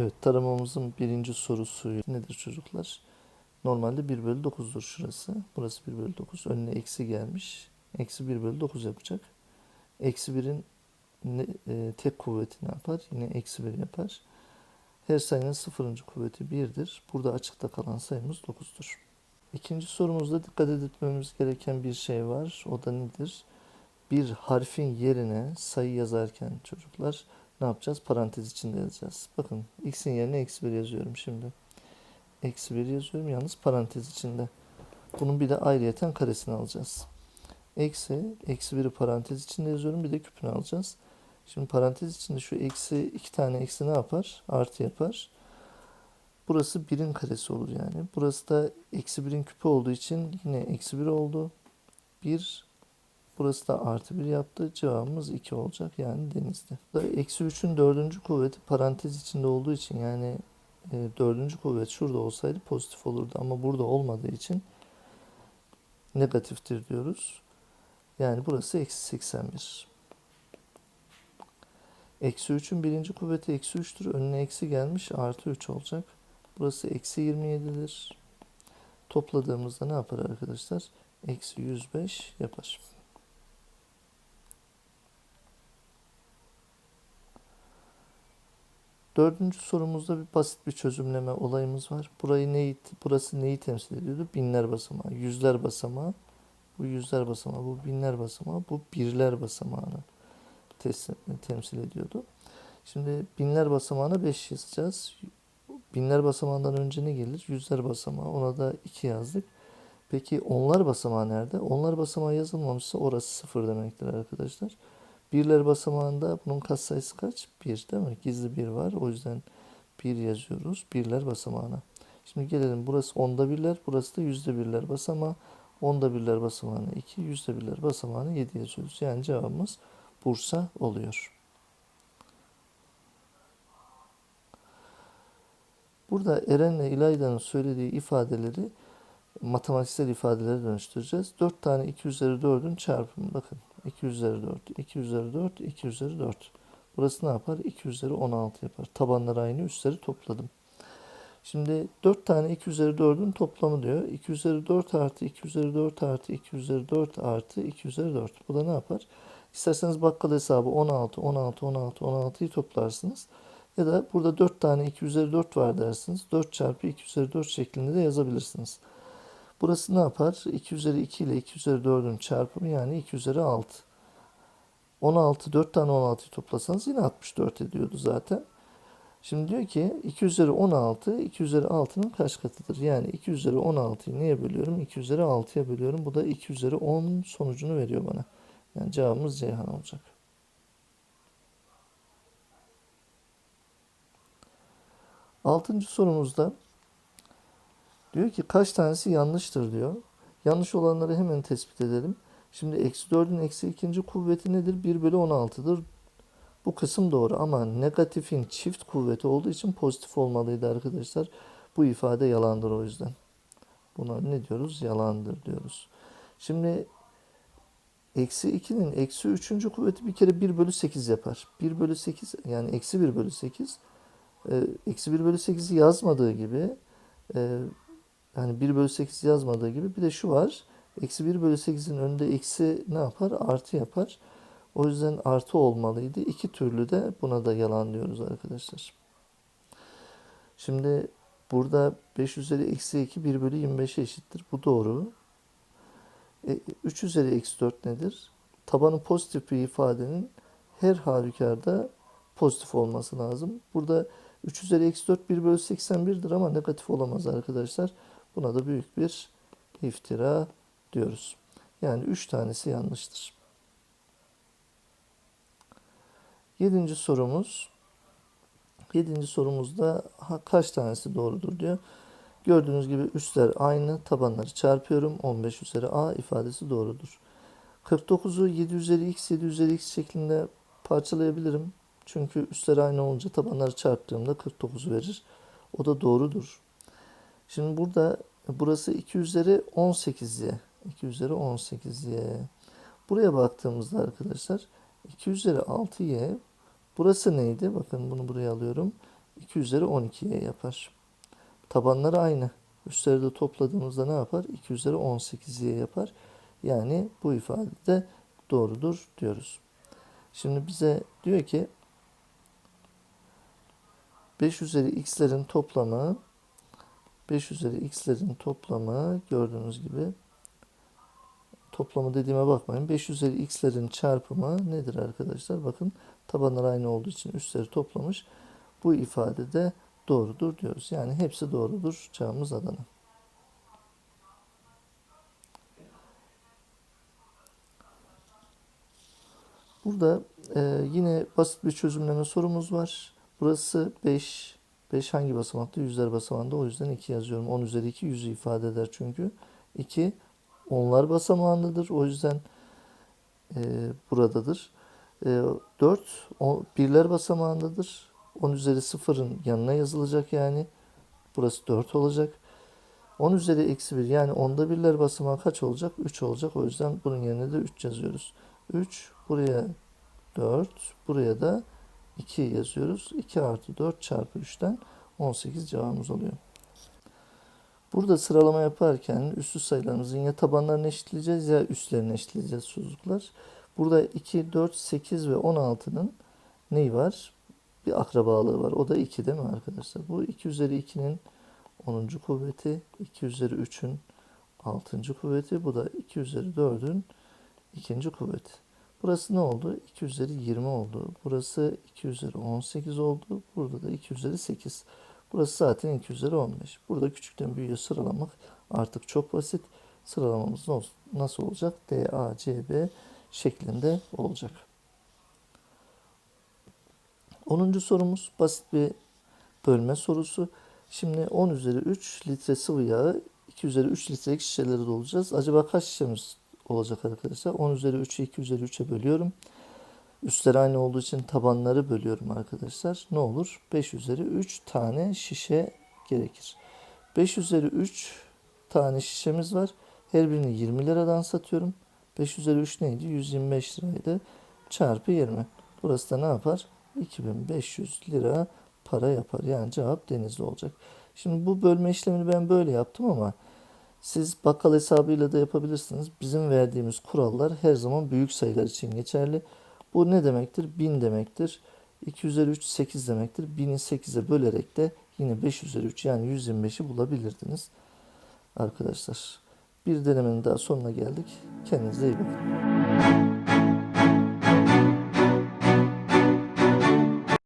Evet taramamızın birinci sorusu nedir çocuklar? Normalde 1 bölü 9'dur şurası. Burası 1 bölü 9. Önüne eksi gelmiş. Eksi 1 bölü 9 yapacak. Eksi 1'in ne- e, tek kuvveti ne yapar? Yine eksi 1 yapar. Her sayının sıfırıncı kuvveti 1'dir. Burada açıkta kalan sayımız 9'dur. İkinci sorumuzda dikkat etmemiz gereken bir şey var. O da nedir? Bir harfin yerine sayı yazarken çocuklar ne yapacağız? Parantez içinde yazacağız. Bakın x'in yerine eksi 1 yazıyorum şimdi. Eksi 1 yazıyorum yalnız parantez içinde. Bunun bir de ayrıyeten karesini alacağız. Eksi, eksi 1'i parantez içinde yazıyorum. Bir de küpünü alacağız. Şimdi parantez içinde şu eksi iki tane eksi ne yapar? Artı yapar. Burası 1'in karesi olur yani. Burası da eksi 1'in küpü olduğu için yine eksi 1 oldu. 1 Burası da artı 1 yaptı. Cevabımız 2 olacak yani denizde. Eksi 3'ün dördüncü kuvveti parantez içinde olduğu için yani e, dördüncü kuvvet şurada olsaydı pozitif olurdu. Ama burada olmadığı için negatiftir diyoruz. Yani burası eksi 81. Eksi 3'ün birinci kuvveti eksi 3'tür. Önüne eksi gelmiş artı 3 olacak. Burası eksi 27'dir. Topladığımızda ne yapar arkadaşlar? Eksi 105 yapar. Dördüncü sorumuzda bir basit bir çözümleme olayımız var. Burayı neyi, burası neyi temsil ediyordu? Binler basamağı, yüzler basamağı. Bu yüzler basamağı, bu binler basamağı, bu birler basamağını temsil ediyordu. Şimdi binler basamağına 5 yazacağız. Binler basamağından önce ne gelir? Yüzler basamağı. Ona da 2 yazdık. Peki onlar basamağı nerede? Onlar basamağı yazılmamışsa orası 0 demektir arkadaşlar. Birler basamağında bunun katsayısı kaç? 1 değil mi? Gizli 1 var. O yüzden 1 yazıyoruz. Birler basamağına. Şimdi gelelim. Burası onda birler. Burası da yüzde birler basamağı. Onda birler basamağına 2. Yüzde birler basamağına 7 yazıyoruz. Yani cevabımız Bursa oluyor. Burada Eren'le İlayda'nın söylediği ifadeleri matematiksel ifadelere dönüştüreceğiz. 4 tane 2 üzeri 4'ün çarpımı. Bakın 2 üzeri 4, 2 üzeri 4, 2 üzeri 4. Burası ne yapar? 2 üzeri 16 yapar. Tabanlar aynı, üstleri topladım. Şimdi 4 tane 2 üzeri 4'ün toplamı diyor. 2 üzeri 4 artı 2 üzeri 4 artı 2 üzeri 4 artı 2 üzeri 4. Bu da ne yapar? İsterseniz bakkal hesabı 16, 16, 16, 16'yı toplarsınız. Ya da burada 4 tane 2 üzeri 4 var dersiniz. 4 çarpı 2 üzeri 4 şeklinde de yazabilirsiniz. Burası ne yapar? 2 üzeri 2 ile 2 üzeri 4'ün çarpımı yani 2 üzeri 6. 16, 4 tane 16'yı toplasanız yine 64 ediyordu zaten. Şimdi diyor ki 2 üzeri 16, 2 üzeri 6'nın kaç katıdır? Yani 2 üzeri 16'yı neye bölüyorum? 2 üzeri 6'ya bölüyorum. Bu da 2 üzeri 10 sonucunu veriyor bana. Yani cevabımız Ceyhan olacak. Altıncı sorumuzda diyor ki kaç tanesi yanlıştır diyor. Yanlış olanları hemen tespit edelim. Şimdi eksi 4'ün eksi ikinci kuvveti nedir? 1 bölü 16'dır. Bu kısım doğru ama negatifin çift kuvveti olduğu için pozitif olmalıydı arkadaşlar. Bu ifade yalandır o yüzden. Buna ne diyoruz? Yalandır diyoruz. Şimdi eksi 2'nin eksi 3. kuvveti bir kere 1 bölü 8 yapar. 1 bölü 8 yani eksi 1 bölü 8 e, eksi 1 bölü 8'i yazmadığı gibi e, yani 1 bölü 8 yazmadığı gibi bir de şu var. Eksi 1 bölü 8'in önünde eksi ne yapar? Artı yapar. O yüzden artı olmalıydı. İki türlü de buna da yalan diyoruz arkadaşlar. Şimdi burada 5 üzeri eksi 2 1 bölü 25'e eşittir. Bu doğru. E, 3 üzeri eksi 4 nedir? Tabanı pozitif bir ifadenin her halükarda pozitif olması lazım. Burada 3 üzeri eksi 4 1 bölü 81'dir ama negatif olamaz arkadaşlar. Buna da büyük bir iftira diyoruz. Yani 3 tanesi yanlıştır. Yedinci sorumuz. Yedinci sorumuzda kaç tanesi doğrudur diyor. Gördüğünüz gibi üstler aynı. Tabanları çarpıyorum. 15 üzeri a ifadesi doğrudur. 49'u 7 üzeri x 7 üzeri x şeklinde parçalayabilirim. Çünkü üstler aynı olunca tabanları çarptığımda 49 verir. O da doğrudur. Şimdi burada burası 2 üzeri 18y. 2 üzeri 18y. Buraya baktığımızda arkadaşlar 2 üzeri 6y Burası neydi? Bakın bunu buraya alıyorum. 2 üzeri 12y yapar. Tabanları aynı. Üstleri de topladığımızda ne yapar? 2 üzeri 18y yapar. Yani bu ifade de doğrudur diyoruz. Şimdi bize diyor ki 5 üzeri x'lerin toplamı 5 üzeri x'lerin toplamı gördüğünüz gibi toplamı dediğime bakmayın. 5 üzeri x'lerin çarpımı nedir arkadaşlar? Bakın tabanlar aynı olduğu için üstleri toplamış. Bu ifade de doğrudur diyoruz. Yani hepsi doğrudur cevabımız Adana. Burada e, yine basit bir çözümleme sorumuz var. Burası 5. 5 hangi basamakta? Yüzler basamağında. O yüzden 2 yazıyorum. 10 üzeri 2 yüzü ifade eder çünkü. 2 onlar basamağındadır. O yüzden e, buradadır. E, 4 on, birler basamağındadır. 10 üzeri 0'ın yanına yazılacak yani. Burası 4 olacak. 10 üzeri eksi 1 yani onda birler basamağı kaç olacak? 3 olacak. O yüzden bunun yerine de 3 yazıyoruz. 3 buraya 4 buraya da 2 yazıyoruz. 2 artı 4 çarpı 3'ten 18 cevabımız oluyor. Burada sıralama yaparken üstü sayılarımızın ya tabanlarını eşitleyeceğiz ya üstlerini eşitleyeceğiz çocuklar. Burada 2, 4, 8 ve 16'nın neyi var? Bir akrabalığı var. O da 2 değil mi arkadaşlar? Bu 2 üzeri 2'nin 10. kuvveti, 2 üzeri 3'ün 6. kuvveti. Bu da 2 üzeri 4'ün 2. kuvveti. Burası ne oldu? 2 üzeri 20 oldu. Burası 2 üzeri 18 oldu. Burada da 2 üzeri 8. Burası zaten 2 üzeri 15. Burada küçükten büyüğe sıralamak artık çok basit. Sıralamamız nasıl olacak? D, A, C, B şeklinde olacak. 10. sorumuz basit bir bölme sorusu. Şimdi 10 üzeri 3 litre sıvı yağı 2 üzeri 3 litrelik şişeleri dolacağız. Acaba kaç şişemiz olacak arkadaşlar? 10 üzeri 3'ü 2 üzeri 3'e bölüyorum. Üstleri aynı olduğu için tabanları bölüyorum arkadaşlar. Ne olur? 5 üzeri 3 tane şişe gerekir. 5 üzeri 3 tane şişemiz var. Her birini 20 liradan satıyorum. 5 üzeri 3 neydi? 125 liraydı. Çarpı 20. Burası da ne yapar? 2500 lira para yapar. Yani cevap denizli olacak. Şimdi bu bölme işlemini ben böyle yaptım ama siz bakkal hesabıyla da yapabilirsiniz. Bizim verdiğimiz kurallar her zaman büyük sayılar için geçerli. Bu ne demektir? 1000 demektir. 2 üzeri 3 8 demektir. 1000'i 8'e bölerek de yine 5 üzeri 3 yani 125'i bulabilirdiniz. Arkadaşlar bir denemenin daha sonuna geldik. Kendinize iyi bakın.